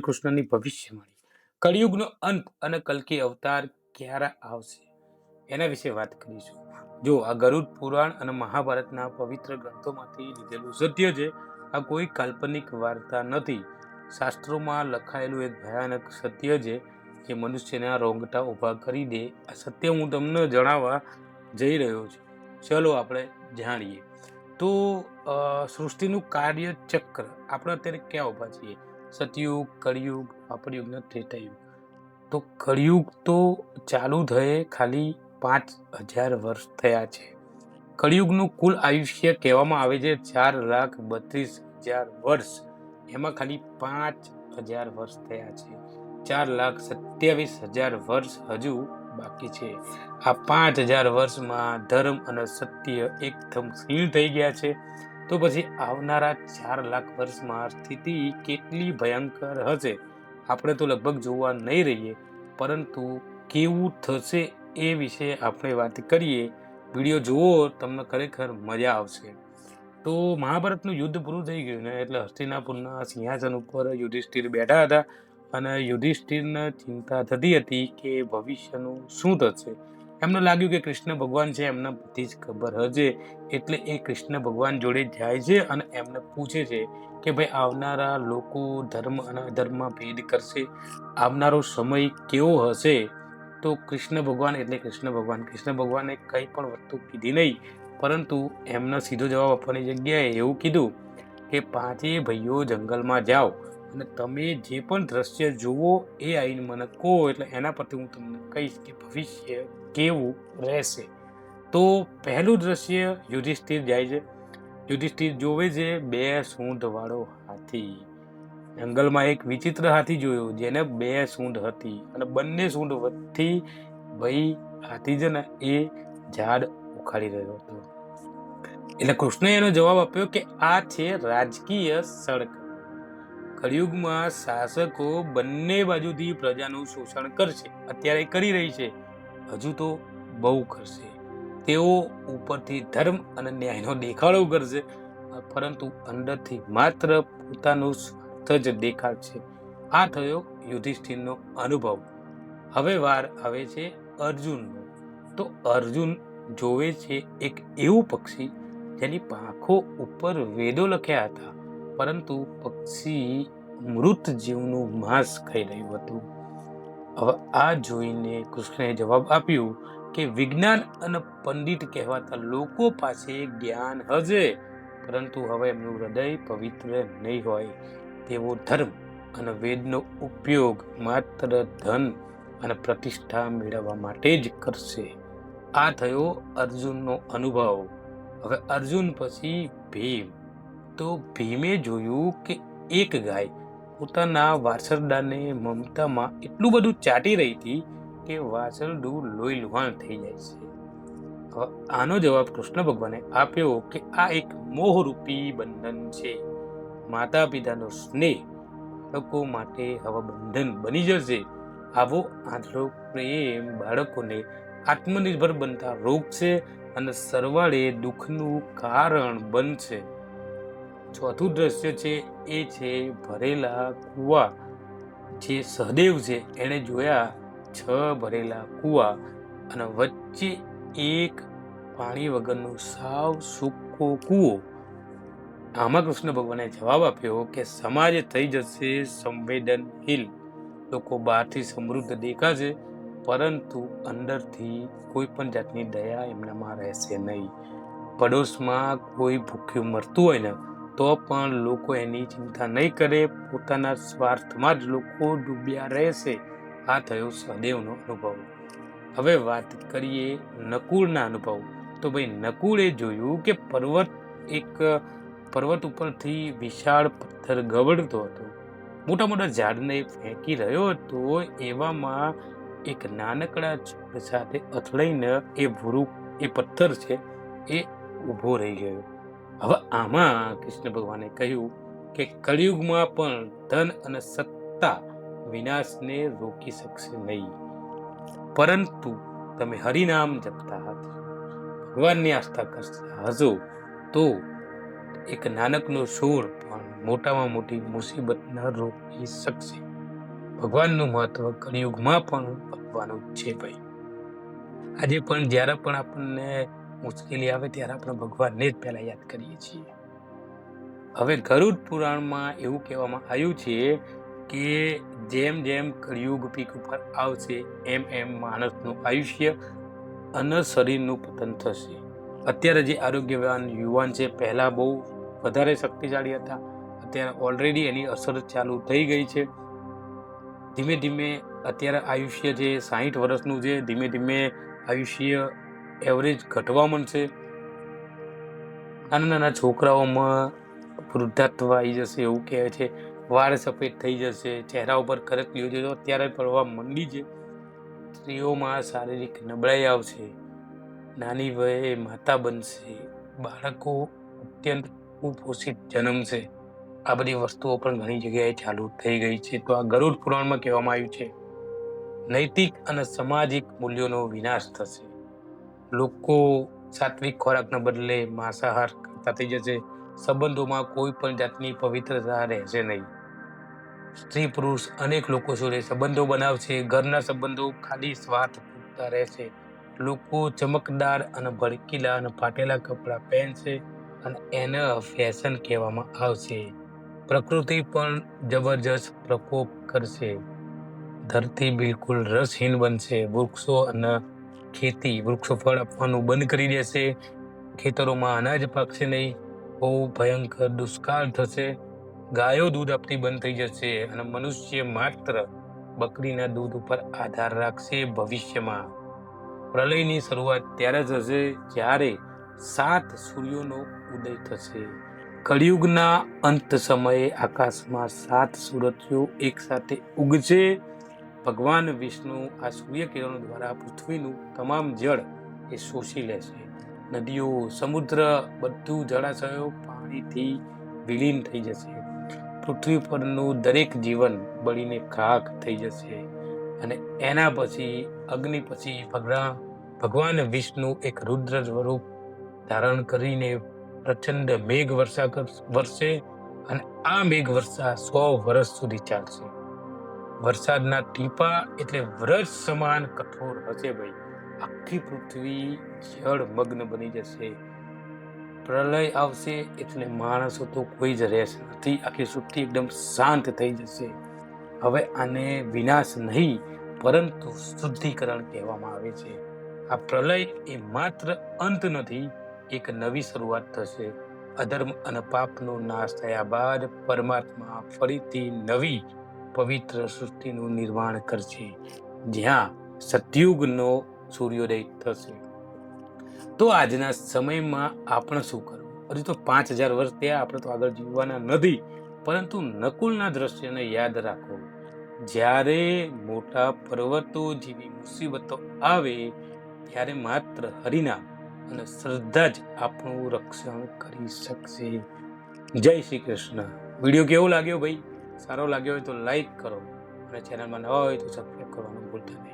કૃષ્ણની ભવિષ્યવાણી કળિયુગનો અંત અને કલ્કી અવતાર ક્યારે આવશે? એના વિશે વાત કરીશું. જો આ ગરુડ પુરાણ અને મહાભારતના પવિત્ર ગ્રંથોમાંથી લીધેલું સત્ય છે, આ કોઈ કાલ્પનિક વાર્તા નથી. શાસ્ત્રોમાં લખાયેલું એક ભયાનક સત્ય છે, જે મનુષ્યના રોંગટા ઊભા કરી દે. આ સત્ય હું તમને જણાવવા જઈ રહ્યો છું. ચલો આપણે જાણીએ. તો સૃષ્ટિનું કાર્ય ચક્ર આપણે અત્યારે ક્યાં ઊભા છીએ? સતયુગ, કળિયુગ દ્વાપરયુગ ને ત્રેતાયુગ. તો કળિયુગ તો ચાલુ થયે ખાલી પાંચ હજાર વર્ષ થયા છે. કળિયુગનું કુલ આયુષ્ય કહેવામાં આવે છે ચાર લાખ બત્રીસ હજાર વર્ષ. એમાં ખાલી પાંચ હજાર વર્ષ થયા છે. ચાર લાખ સત્યાવીસ હજાર વર્ષ હજુ બાકી છે. આ પાંચ હજાર વર્ષમાં ધર્મ અને સત્ય એકદમ સ્થિર થઈ ગયા છે. તો પછી આવનારા ચાર લાખ વર્ષમાં સ્થિતિ કેટલી ભયંકર હશે? આપણે તો લગભગ જોવા નહીં રહીએ, પરંતુ કેવું થશે એ વિશે આપણે વાત કરીએ. વીડિયો જુઓ, તમને ખરેખર મજા આવશે. તો મહાભારતનું યુદ્ધ પૂરું થઈ ગયું ને, એટલે હસ્તિનાપુરના સિંહાસન ઉપર યુધિષ્ઠિર બેઠા હતા. અને યુધિષ્ઠિરને ચિંતા થતી હતી કે ભવિષ્યનું શું થશે? એમને લાગ્યું કે કૃષ્ણ ભગવાન છે, એમને બધી જ ખબર હશે. એટલે એ કૃષ્ણ ભગવાન જોડે જાય છે અને એમને પૂછે છે કે ભાઈ આવનારા લોકો ધર્મ અને અધર્મમાં ભેદ કરશે. આવનારો સમય કેવો હશે? તો કૃષ્ણ ભગવાન એટલે કૃષ્ણ ભગવાન. કૃષ્ણ ભગવાને કંઈ પણ વસ્તુ કીધી નહીં, પરંતુ એમને સીધો જવાબ આપવાની જગ્યાએ એવું કીધું કે પાંચેય ભાઈઓ જંગલમાં જાઓ અને તમે જે પણ દ્રશ્ય જુઓ એ આવીને મને કહો, એટલે એના પરથી હું તમને કહીશ કે ભવિષ્ય કેવું રહેશે? તો પહેલું દ્રશ્ય યુધિષ્ઠિર જાય છે. યુધિષ્ઠિર જોવે છે બે સૂંઢવાળો હાથી. જંગલમાં એક વિચિત્ર હાથી જોયો, જેને બે સૂંઢ હતી અને બંને સૂંઢ વચ્ચેથી ભાઈ હાથી છે ને, એ ઝાડ ઉખાડી રહ્યો હતો. એટલે કૃષ્ણએ એનો જવાબ આપ્યો કે આ છે રાજકીય સડક. કળિયુગમાં શાસકો બંને બાજુથી પ્રજાનું શોષણ કરશે. અત્યારે કરી રહી છે. હજુ તો બહુ કરશે. તેઓ ઉપરથી ધર્મ અને ન્યાયનો દેખાડો કરશે, પરંતુ અંદરથી માત્ર પોતાનું સ્વાર્થ જ દેખાડશે. આ થયો યુધિષ્ઠિરનો અનુભવ. હવે વાર આવે છે અર્જુનનો. તો અર્જુન જોવે છે એક એવું પક્ષી જેની પાંખો ઉપર વેદો લખ્યા હતા, પરંતુ પક્ષી મૃત જીવનું માંસ ખાઈ રહ્યું હતું. હવે આ જોઈને કૃષ્ણએ જવાબ આપ્યું કે વિજ્ઞાન અને પંડિત કહેવાતા લોકો પાસે જ્ઞાન હશે, પરંતુ હવે એમનું હૃદય પવિત્ર નહીં હોય. તેવો ધર્મ અને વેદનો ઉપયોગ માત્ર ધન અને પ્રતિષ્ઠા મેળવવા માટે જ કરશે. આ થયો અર્જુનનો અનુભવ. હવે અર્જુન પછી ભીમ. તો ભીમે જોયું કે એક ગાય પોતાના વાછરડાને મમતામાં એટલું બધું ચાટી રહી હતી કે વાછરડું લોહી લુહાણ થઈ જાય છે. આનો જવાબ કૃષ્ણ ભગવાને આપ્યો કે આ એક મોહરૂપી બંધન છે. માતા પિતાનો સ્નેહ બાળકો માટે હવે બંધન બની જશે. આવો આંધળો પ્રેમ બાળકોને આત્મનિર્ભર બનતા રોકશે અને સરવાળે દુઃખનું કારણ બનશે. ચોથું દ્રશ્ય છે એ છે ભરેલા કૂવા. જે સહદેવ છે, એણે જોયા છ ભરેલા કૂવા અને વચ્ચે એક પાણી વગરનો સાવ સૂકો કૂવો. આમાં કૃષ્ણ ભગવાને જવાબ આપ્યો કે, સમાજ થઈ જશે સંવેદનશીલ લોકો બહારથી સમૃદ્ધ દેખાશે, પરંતુ અંદરથી કોઈ પણ જાતની દયા એમનામાં રહેશે નહીં. પડોશમાં કોઈ ભૂખ્યું મરતું હોય ને તો પણ લોકો એની ચિંતા નહીં કરે. પોતાના સ્વાર્થમાં જ લોકો ડૂબ્યા રહેશે. આ થયો સહદેવનો અનુભવ. હવે વાત કરીએ નકુળના અનુભવ. તો ભાઈ, નકુળે જોયું કે પર્વત એક પર્વત ઉપરથી વિશાળ પથ્થર ગવડતો હતો. મોટા મોટા ઝાડને ફેંકી રહ્યો હતો. એવામાં એક નાનકડા છોડ સાથે અથડાઈને એ ભૂરું, એ પથ્થર છે, એ ઊભો રહી ગયો. હવે આમાં કૃષ્ણ ભગવાને કહ્યું કે કળિયુગમાં પણ ધન અને સત્તા વિનાશને રોકી શકશે નહીં. પરંતુ તમે હરિનામ જપતા હતા. ભગવાનની આસ્થા કરતા હજો તો એક નાનકનો છોડ પણ મોટામાં મોટી મુસીબત ન રોકી શકશે. ભગવાનનું મહત્વ કળિયુગમાં પણ ભગવાનું છે ભાઈ. આજે પણ જ્યારે પણ આપણને મુશ્કેલી આવે ત્યારે આપણે ભગવાનને જ પહેલાં યાદ કરીએ છીએ. હવે ગરુડ પુરાણમાં એવું કહેવામાં આવ્યું છે કે જેમ જેમ કળિયુગ પીક ઉપર આવશે, એમ એમ માણસનું આયુષ્ય અને શરીરનું પતન થશે. અત્યારે જે આરોગ્યવાન યુવાન છે, પહેલાં બહુ વધારે શક્તિશાળી હતા, અત્યારે ઓલરેડી એની અસર ચાલુ થઈ ગઈ છે. ધીમે ધીમે અત્યારે આયુષ્ય જે સાહીઠ વર્ષનું છે, ધીમે ધીમે આયુષ્ય એવરેજ ઘટવા માંડશે નાના નાના છોકરાઓમાં વૃદ્ધાત્વ આવી જશે એવું કહે છે. વાળ સફેદ થઈ જશે, ચહેરા ઉપર કરકલીઓ તો અત્યારે પડવા મંડી છે. સ્ત્રીઓમાં શારીરિક નબળાઈ આવશે. નાની વયે માતા બનશે. બાળકો અત્યંત કુપોષિત જન્મશે. આ બધી વસ્તુઓ પણ ઘણી જગ્યાએ ચાલુ થઈ ગઈ છે. તો આ ગરુડ પુરાણમાં કહેવામાં આવ્યું છે, નૈતિક અને સામાજિક મૂલ્યોનો વિનાશ થશે. લોકો સાત્વિક ખોરાકના બદલે માંસાહાર કરતા થઈ જશે. સંબંધોમાં કોઈ પણ જાતની પવિત્રતા રહેશે નહીં. સ્ત્રી, પુરુષ અનેક લોકો જોડે સંબંધો બનાવશે. ઘરના સંબંધો ખાલી સ્વાર્થ પૂરતા રહેશે. લોકો ચમકદાર અને ભડકીલા અને ફાટેલા કપડાં પહેરશે અને એને ફેશન કહેવામાં આવશે. પ્રકૃતિ પણ જબરજસ્ત પ્રકોપ કરશે. ધરતી બિલકુલ રસહીન બનશે. વૃક્ષો અને ખેતી વૃક્ષો, ફળ આપવાનું બંધ કરી દેશે. ખેતરોમાં અનાજ પાકશે નહીં. બહુ ભયંકર દુષ્કાળ થશે. ગાયો દૂધ આપતી બંધ થઈ જશે અને મનુષ્ય માત્ર બકરીના દૂધ ઉપર આધાર રાખશે ભવિષ્યમાં. પ્રલયની શરૂઆત ત્યારે થશે જ્યારે સાત સૂર્યોનો ઉદય થશે. કળિયુગના અંત સમયે આકાશમાં સાત સૂરજો એકસાથે ઉગશે. ભગવાન વિષ્ણુ આ સૂર્યકિરણો દ્વારા પૃથ્વીનું તમામ જળ એ શોષી લેશે નદીઓ, સમુદ્ર બધું જળાશયો પાણીથી વિલીન થઈ જશે. પૃથ્વી પરનું દરેક જીવન બળીને ખાક થઈ જશે. અને એના પછી, અગ્નિ પછી ભગવાન ભગવાન વિષ્ણુ એક રુદ્ર સ્વરૂપ ધારણ કરીને પ્રચંડ મેઘ વર્ષા વરસે અને આ મેઘ વર્ષા સો વર્ષ સુધી ચાલશે. વરસાદના ટીપા એટલે વ્રજ સમાન કઠોર હશે ભાઈ. આખી પૃથ્વી જળમગ્ન બની જશે. પ્રલય આવશે એટલે માણસો તો કોઈ જ રહેશે નથી. આખી સૃષ્ટિ એકદમ શાંત થઈ જશે. હવે આને વિનાશ નહીં, પરંતુ શુદ્ધિકરણ કહેવામાં આવે છે. આ પ્રલય એ માત્ર અંત નથી, એક નવી શરૂઆત થશે. અધર્મ અને પાપનો નાશ થયા બાદ પરમાત્મા ફરીથી નવી પવિત્ર સૃષ્ટિનું નિર્માણ કરશે. જ્યાં સતયુગનો સૂર્યોદય થશે. તો આજના સમયમાં આપણે શું કરવું? હજી તો પાંચ હજાર વર્ષ ત્યાં આપણે તો આગળ જીવવાના નથી. પરંતુ નકુલના દ્રશ્યને યાદ રાખો. જ્યારે મોટા પર્વતો જેવી મુસીબતો આવે, ત્યારે માત્ર હરિનામ અને શ્રદ્ધા જ આપણું રક્ષણ કરી શકશે. જય શ્રી કૃષ્ણ. વીડિયો કેવો લાગ્યો ભાઈ? સારો લાગ્યો હોય તો લાઈક કરો. અને ચેનલમાં નવા હોય તો સબસ્ક્રાઈબ કરવાનું ભૂલતા નહીં.